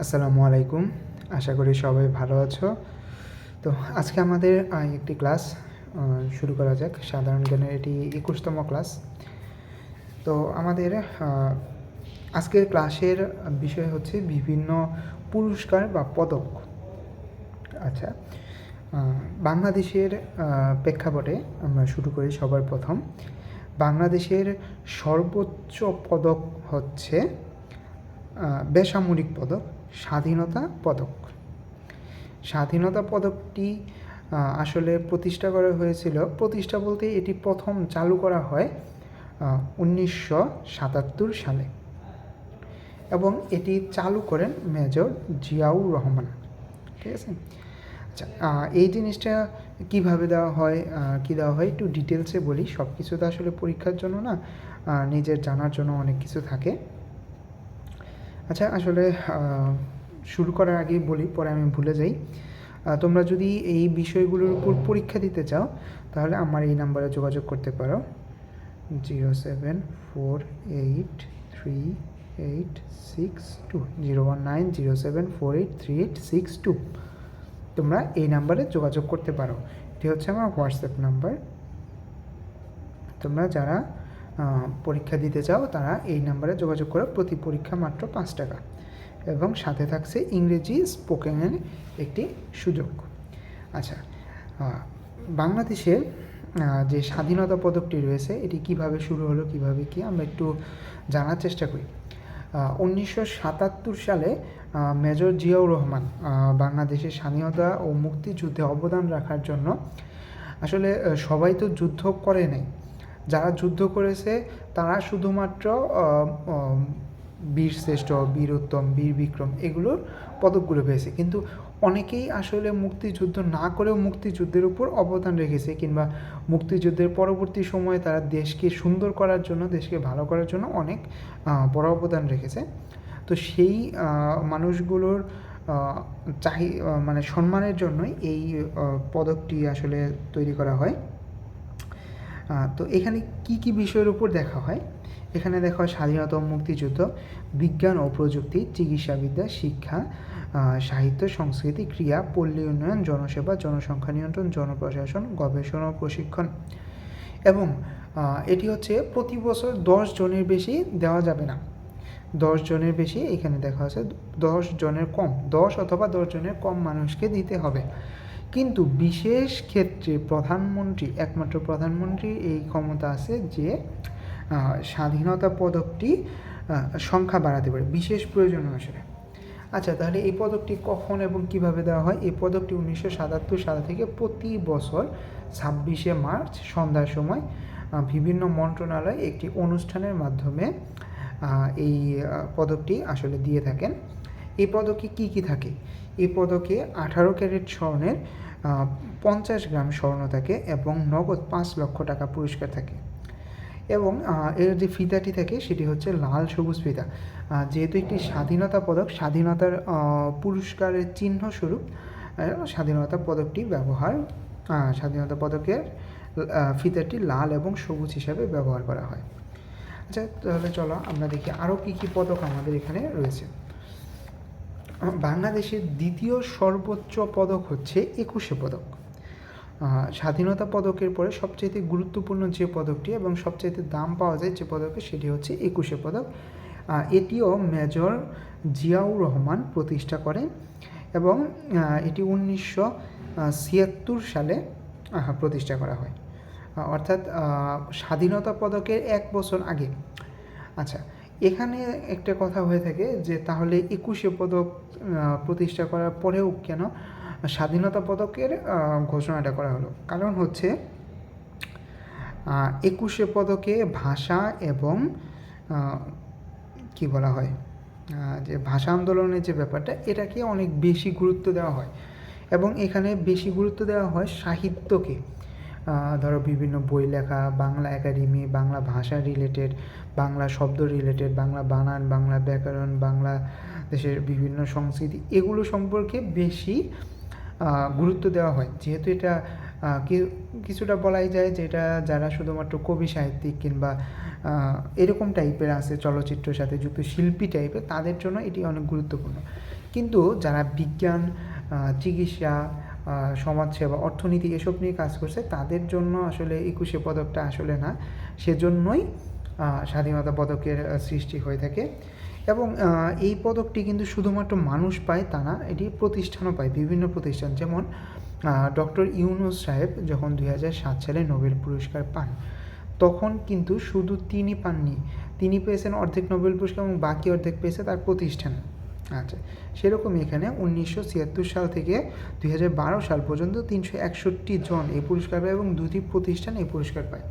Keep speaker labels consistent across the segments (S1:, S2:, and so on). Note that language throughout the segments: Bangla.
S1: আসসালামু আলাইকুম। আশা করি সবাই ভালো আছো। তো আজকে আমাদের একটি ক্লাস শুরু করা যাক। সাধারণ জ্ঞানের এটি একুশতম ক্লাস। তো আমাদের আজকের ক্লাসের বিষয় হচ্ছে বিভিন্ন পুরস্কার বা পদক। আচ্ছা বাংলাদেশের প্রেক্ষাপটে আমরা শুরু করি সবার প্রথম। বাংলাদেশের সর্বোচ্চ পদক হচ্ছে বেসামরিক পদক। স্বাধীনতা পদক। স্বাধীনতা পদকটি আসলে প্রতিষ্ঠা করা হয়েছিল, প্রতিষ্ঠা বলতে এটি প্রথম চালু করা হয় উনিশশো সাতাত্তর সালে। এবং এটি চালু করেন মেজর জিয়াউর রহমান। ঠিক আছে? আচ্ছা এই জিনিসটা কীভাবে দেওয়া হয় কি দেওয়া হয় একটু ডিটেলসে বলি। সব কিছু তো আসলে পরীক্ষার জন্য না নিজের জানার জন্য অনেক কিছু থাকে। আচ্ছা আসলে শুরু করার আগেই বলি, পরে আমি ভুলে যাই। তোমরা যদি এই বিষয়গুলোর উপর পরীক্ষা দিতে চাও, তাহলে আমার এই নাম্বারে যোগাযোগ করতে পারো। Zero seven four eight three eight six two, zero one nine zero seven four eight three eight six two. তোমরা এই নাম্বারে যোগাযোগ করতে পারো। এটি হচ্ছে আমার হোয়াটসঅ্যাপ নাম্বার। তোমরা যারা পরীক্ষা দিতে চাও, তারা এই নাম্বারে যোগাযোগ করো। প্রতি পরীক্ষা মাত্র পাঁচ টাকা। এবং সাথে থাকছে ইংরেজি স্পোকেনের একটি সুযোগ। আচ্ছা বাংলাদেশের যে স্বাধীনতা পদকটি রয়েছে, এটি কীভাবে শুরু হলো, কীভাবে কি, আমরা একটু জানার চেষ্টা করি। উনিশশো সাতাত্তর সালে মেজর জিয়াউর রহমান বাংলাদেশের স্বাধীনতা ও মুক্তিযুদ্ধে অবদান রাখার জন্য, আসলে সবাই তো যুদ্ধ করে নাই। যারা যুদ্ধ করেছে তারা শুধুমাত্র আহ, আহ, বীর বিক্রম এগুলোর পদকগুলো পেয়েছে। কিন্তু অনেকেই আসলে মুক্তিযুদ্ধ না করেও মুক্তিযুদ্ধের উপর অবদান রেখেছে কিংবা মুক্তিযুদ্ধের পরবর্তী সময়ে তারা দেশকে সুন্দর করার জন্য দেশকে ভালো করার জন্য অনেক বড় অবদান রেখেছে। তো সেই মানুষগুলোর চাহি মানে সম্মানের জন্যই এই পদকটি আসলে তৈরি করা হয়। তো এখানে কি কি বিষয়ের উপর দেখা হয়? এখানে দেখা হয় স্বাধীনতা ও মুক্তিযুদ্ধ, বিজ্ঞান ও প্রযুক্তি, চিকিৎসাবিদ্যা, শিক্ষা সাহিত্য, সংস্কৃতি, ক্রিয়া, পল্লী উন্নয়ন, জনসেবা, জনসংখ্যা নিয়ন্ত্রণ, জনপ্রশাসন, গবেষণা ও প্রশিক্ষণ। এবং এটি হচ্ছে প্রতি বছর দশ জনের বেশি দেওয়া যাবে না। দশ জনের বেশি এখানে দেখা আছে দশ জনের কম, দশ অথবা দশ জনের কম মানুষকে দিতে হবে। কিন্তু বিশেষ ক্ষেত্রে প্রধানমন্ত্রী, একমাত্র প্রধানমন্ত্রীর এই ক্ষমতা আছে যে স্বাধীনতা পদকটি সংখ্যা বাড়াতে পারে, বিশেষ প্রয়োজন অনুসারে। আচ্ছা তাহলে এই পদকটি কখন এবং কীভাবে দেওয়া হয়? এই পদকটি উনিশশো সাতাত্তর সাল থেকে প্রতি বছর ছাব্বিশে মার্চ সন্ধ্যার সময় বিভিন্ন মন্ত্রণালয় একটি অনুষ্ঠানের মাধ্যমে এই পদকটি আসলে দিয়ে থাকেন। এই পদকে কি কি থাকে? এই পদকে আঠারো ক্যারেট স্বর্ণের পঞ্চাশ গ্রাম স্বর্ণ থাকে এবং নগদ পাঁচ লক্ষ টাকা পুরস্কার থাকে। এবং এর যে ফিতাটি থাকে সেটি হচ্ছে লাল সবুজ ফিতা। যেহেতু একটি স্বাধীনতা পদক, স্বাধীনতার পুরস্কারের চিহ্ন স্বরূপ স্বাধীনতা পদকটি ব্যবহার স্বাধীনতা পদকের ফিতাটি লাল এবং সবুজ হিসাবে ব্যবহার করা হয়। আচ্ছা তাহলে চলো আমরা দেখি আরও কী কী পদক আমাদের এখানে রয়েছে। বাংলাদেশের দ্বিতীয় সর্বোচ্চ পদক হচ্ছে একুশে পদক। স্বাধীনতা পদকের পরে সবচেয়ে গুরুত্বপূর্ণ যে পদকটি এবং সবচেয়ে দাম পাওয়া যায় যে পদকে সেটি হচ্ছে একুশে পদক। এটিও মেজর জিয়াউর রহমান প্রতিষ্ঠা করেন এবং এটি উনিশশো ছিয়াত্তর সালে প্রতিষ্ঠা করা হয়। অর্থাৎ স্বাধীনতা পদকের এক বছর আগে। আচ্ছা এখানে একটা কথা হয়ে থাকে যে তাহলে একুশে পদক প্রতিষ্ঠা করার পরেও কেন স্বাধীনতা পদকের ঘোষণাটা করা হলো? কারণ হচ্ছে একুশে পদকে ভাষা এবং কি বলা হয় যে ভাষা আন্দোলনের যে ব্যাপারটা, এটাকে অনেক বেশি গুরুত্ব দেওয়া হয়। এবং এখানে বেশি গুরুত্ব দেওয়া হয় সাহিত্যকে। ধরো বিভিন্ন বই লেখা, বাংলা একাডেমি বাংলা ভাষা রিলেটেড বাংলা শব্দ রিলেটেড বাংলা বানান, বাংলা ব্যাকরণ, বাংলা দেশের বিভিন্ন সংস্কৃতি, এগুলো সম্পর্কে বেশি গুরুত্ব দেওয়া হয়। যেহেতু এটা কিছুটা বলাই যায় যেটা যারা শুধুমাত্র কবি সাহিত্যিক কিংবা এরকম টাইপের আছে, চলচ্চিত্রের সাথে যুক্ত শিল্পী টাইপের তাদের জন্য এটি অনেক গুরুত্বপূর্ণ। কিন্তু যারা বিজ্ঞান চিকিৎসা সমাজসেবা, অর্থনীতি এসব নিয়ে কাজ করছে, তাদের জন্য আসলে একুশে পদকটা আসলে না। সেজন্যই স্বাধীনতা পদকের সৃষ্টি হয়ে থাকে। এবং এই পদকটি কিন্তু শুধুমাত্র মানুষ পায় তা না, এটি প্রতিষ্ঠানও পায়, বিভিন্ন প্রতিষ্ঠান। যেমন ডক্টর ইউনুস সাহেব যখন দুই সাত সালে নোবেল পুরস্কার পান, তখন কিন্তু শুধু তিনি পাননি। তিনি পেয়েছেন অর্ধেক নোবেল পুরস্কার এবং বাকি অর্ধেক পেয়েছে তার প্রতিষ্ঠান। আচ্ছা সেরকমই এখানে উনিশশো ছিয়াত্তর সাল থেকে দুই সাল পর্যন্ত তিনশো একষট্টি জন এই পুরস্কার পায় এবং দুটি প্রতিষ্ঠান এই পুরস্কার পায়।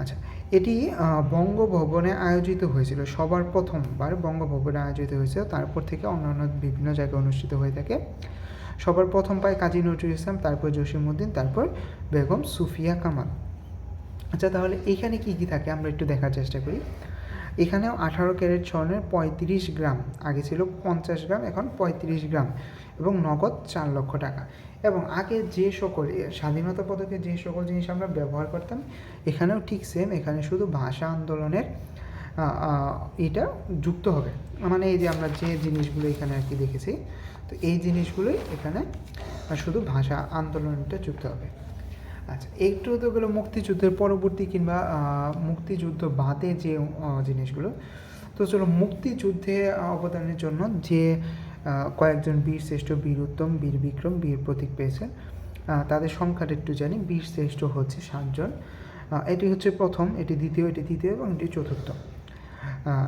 S1: আচ্ছা এটি বঙ্গভবনে আয়োজিত হয়েছিল। সবার প্রথমবার বঙ্গভবনে আয়োজিত হয়েছিল। তারপর থেকে অন্যান্য বিভিন্ন জায়গায় অনুষ্ঠিত হয়ে থাকে। সবার প্রথম পায় কাজী নজরুল ইসলাম, তারপর জসিমউদ্দিন, তারপর বেগম সুফিয়া কামাল। আচ্ছা তাহলে এখানে কি কি থাকে আমরা একটু দেখার চেষ্টা করি। এখানেও আঠারো ক্যারেট স্বর্ণের পঁয়ত্রিশ গ্রাম, আগে ছিল পঞ্চাশ গ্রাম, এখন পঁয়ত্রিশ গ্রাম এবং নগদ চার লক্ষ টাকা। এবং আগে যে সকল, স্বাধীনতা পদকে যে সকল জিনিস আমরা ব্যবহার করতাম, এখানেও ঠিক সেম এখানে শুধু ভাষা আন্দোলনের এটা যুক্ত হবে। মানে এই যে আমরা যে জিনিসগুলো এখানে আর কি দেখেছি, তো এই জিনিসগুলোই এখানে শুধু ভাষা আন্দোলনটা যুক্ত হবে। আচ্ছা একটু তো গেলো মুক্তিযুদ্ধের পরবর্তী কিংবা মুক্তিযুদ্ধ বাদে যে জিনিসগুলো, তো চলো মুক্তিযুদ্ধে অবদানের জন্য যে কয়েকজন বীর শ্রেষ্ঠ, বীর উত্তম, বীর বিক্রম, বীর প্রতীক পেয়েছেন তাদের সংখ্যাটা একটু জানি, বীর শ্রেষ্ঠ হচ্ছে সাতজন এটি হচ্ছে প্রথম, এটি দ্বিতীয়, এটি তৃতীয় এবং এটি চতুর্থ।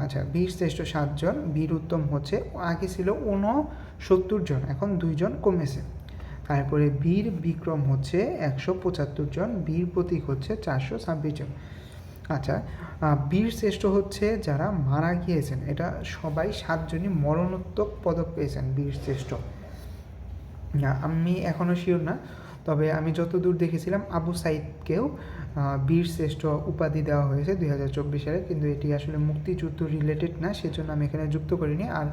S1: আচ্ছা বীর শ্রেষ্ঠ সাতজন, বীর উত্তম হচ্ছে, আগে ছিল ঊনসত্তর জন, এখন দুইজন কমেছে। তারপরে বীর বিক্রম হচ্ছে একশো পঁচাত্তর জন, বীর প্রতীক হচ্ছে চারশো ছাব্বিশ জন। আচ্ছা বীর শ্রেষ্ঠ হচ্ছে যারা মারা গিয়েছেন, এটা সবাই সাতজনই মরণোত্তর পদক পেয়েছেন বীর শ্রেষ্ঠ। না, আমি এখনও শিওর না, তবে আমি যতদূর দেখেছিলাম আবু সাইদকেও বীর শ্রেষ্ঠ উপাধি দেওয়া হয়েছে দুই হাজার চব্বিশ সালে, কিন্তু এটি আসলে মুক্তিযুদ্ধ রিলেটেড না, সেজন্য আমি এখানে যুক্ত করিনি। আর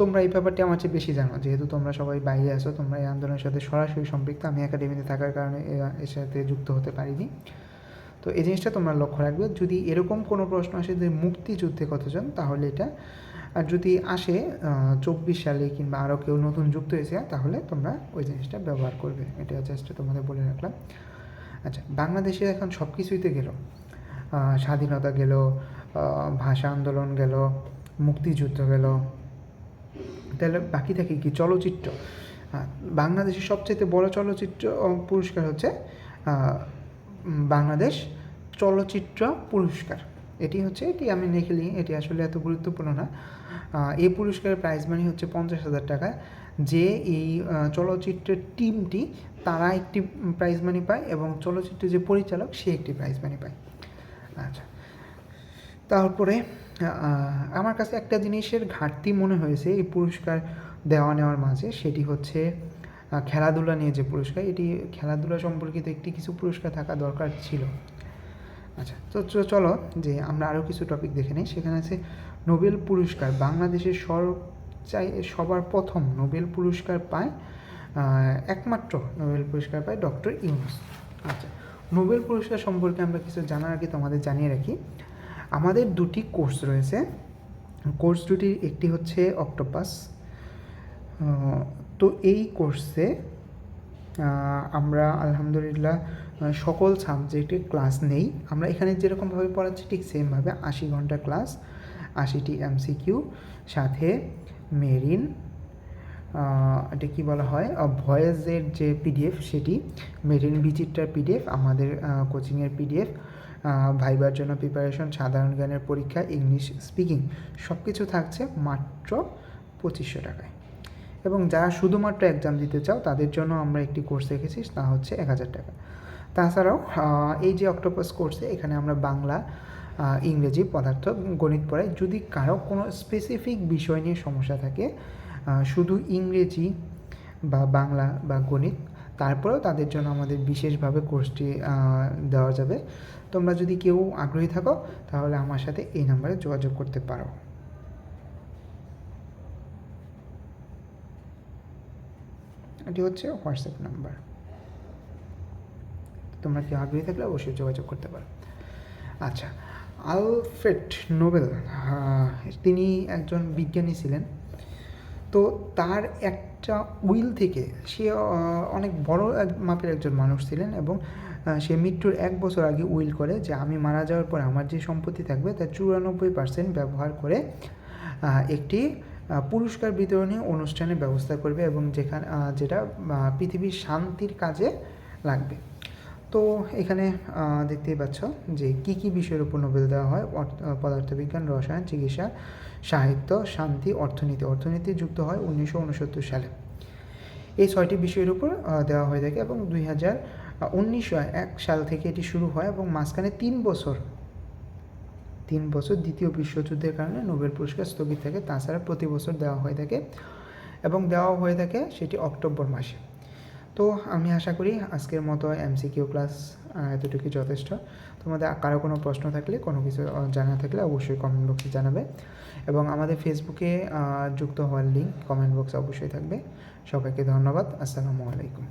S1: তোমরা এই ব্যাপারটি আমার চেয়ে বেশি জানো। যেহেতু তোমরা সবাই বাইরে আছো, তোমরা এই আন্দোলনের সাথে সরাসরি সম্পৃক্ত। আমি একাডেমিতে থাকার কারণে এর সাথে যুক্ত হতে পারিনি। তো এই জিনিসটা তোমরা লক্ষ্য রাখবে। যদি এরকম কোনো প্রশ্ন আসে যে মুক্তিযুদ্ধে কতজন, তাহলে এটা, আর যদি আসে চব্বিশ সালে কিংবা আরও কেউ নতুন যুক্ত হয়েছে, তাহলে তোমরা ওই জিনিসটা ব্যবহার করবে। এটা জাস্ট তোমাদের বলে রাখলাম। আচ্ছা বাংলাদেশে এখন সব কিছুইতে গেল। স্বাধীনতা গেল ভাষা আন্দোলন গেল, মুক্তিযুদ্ধ গেল তাহলে বাকি থাকে কি? চলচ্চিত্র। বাংলাদেশের সবচেয়ে বড় চলচ্চিত্র পুরস্কার হচ্ছে বাংলাদেশ চলচ্চিত্র পুরস্কার। এটি হচ্ছে এটি আমি লিখলি এটি আসলে এত গুরুত্বপূর্ণ না। এই পুরস্কারের প্রাইজ মানি হচ্ছে পঞ্চাশ হাজার টাকা। যে এই চলচ্চিত্রের টিমটি তারা একটি প্রাইজ মানি পায় এবং চলচ্চিত্রের যে পরিচালক সে একটি প্রাইজ মানি পায়। আচ্ছা তারপরে আমার কাছে একটা জিনিসের ঘাটতি মনে হয়েছে এই পুরস্কার দেওয়া নেওয়ার মাঝে, সেটি হচ্ছে খেলাধুলা নিয়ে যে পুরস্কার, এটি খেলাধুলা সম্পর্কিত একটি কিছু পুরস্কার থাকা দরকার ছিল। আচ্ছা তো চলো যে আমরা আরও কিছু টপিক দেখে নিই, সেখানে আছে নোবেল পুরস্কার, বাংলাদেশের সর চাই সবার প্রথম নোবেল পুরস্কার পায় একমাত্র নোবেল পুরস্কার পায় ডক্টর ইউনুস। আচ্ছা নোবেল পুরস্কার সম্পর্কে আমরা কিছু জানার আগে তোমাদের জানিয়ে রাখি আমাদের দুটি কোর্স রয়েছে। কোর্স দুটির একটি হচ্ছে অক্টোপাস। তো এই কোর্সে আমরা আলহামদুলিল্লাহ সকল সাবজেক্টে ক্লাস নেই। আমরা এখানে যেরকমভাবে পড়াচ্ছি, ঠিক সেমভাবে আশি ঘণ্টা ক্লাস, আশিটি এমসিকিউ, সাথে মেরিন এটা কী বলা হয়? ভয়েসের যে পিডিএফ, সেটি, মেরিন ভিজিটটার পিডিএফ, আমাদের কোচিংয়ের পিডিএফ ভাইবার জন্য প্রিপারেশন সাধারণ জ্ঞানের পরীক্ষা ইংলিশ স্পিকিং সব কিছু থাকছে মাত্র পঁচিশশো টাকায়। এবং যারা শুধুমাত্র এক্সাম দিতে চাও, তাদের জন্য আমরা একটি কোর্স রেখেছি, তা হচ্ছে এক হাজার টাকা। তাছাড়াও এই যে অক্টোপাস কোর্সে এখানে আমরা বাংলা ইংরেজি পদার্থ, গণিত পড়াই। যদি কারও কোনো স্পেসিফিক বিষয় নিয়ে সমস্যা থাকে শুধু ইংরেজি বা বাংলা বা গণিত তারপরেও তাদের জন্য আমাদের বিশেষভাবে কোর্সটি দেওয়া যাবে। তোমরা যদি কেউ আগ্রহী থাকো, তাহলে আমার সাথে এই নাম্বারে যোগাযোগ করতে পারো। এটি হচ্ছে হোয়াটসঅ্যাপ নাম্বার। তোমরা কেউ আগ্রহী থাকলে অবশ্যই যোগাযোগ করতে পারো। আচ্ছা আলফ্রেড নোবেল তিনি একজন বিজ্ঞানী ছিলেন। তো তার একটা উইল থেকে সে অনেক বড় এক মাপের একজন মানুষ ছিলেন এবং সে মৃত্যুর এক বছর আগে উইল করে যে আমি মারা যাওয়ার পর আমার যে সম্পত্তি থাকবে তার চুরানব্বই পার্সেন্ট ব্যবহার করে একটি পুরস্কার বিতরণী অনুষ্ঠানের ব্যবস্থা করবে এবং যেখানে যেটা পৃথিবীর শান্তির কাজে লাগবে। তো এখানে দেখতেই পাচ্ছ যে কি কি বিষয়ের উপর নোবেল দেওয়া হয়? পদার্থবিজ্ঞান, রসায়ন, চিকিৎসা, সাহিত্য, শান্তি, অর্থনীতি। অর্থনীতি যুক্ত হয় উনিশশো উনসত্তর সালে। এই ছয়টি বিষয়ের উপর দেওয়া হয়ে থাকে এবং দুই হাজার উনিশশো এক সাল থেকে এটি শুরু হয় এবং মাঝখানে তিন বছর তিন বছর দ্বিতীয় বিশ্বযুদ্ধের কারণে নোবেল পুরস্কার স্থগিত থাকে। তাছাড়া প্রতি বছর দেওয়া হয়ে থাকে এবং দেওয়া হয়ে থাকে সেটি অক্টোবর মাসে। তো আমি আশা করি আজকের মতো এমসিকিউ ক্লাস এতটুকুই যথেষ্ট। তোমাদের কারও কোনো প্রশ্ন থাকলে, কোনো কিছু জানা থাকলে অবশ্যই কমেন্ট বক্সে জানাবে। এবং আমাদের ফেসবুকে যুক্ত হওয়ার লিঙ্ক কমেন্ট বক্সে অবশ্যই থাকবে। সবাইকে ধন্যবাদ। আসসালামু আলাইকুম।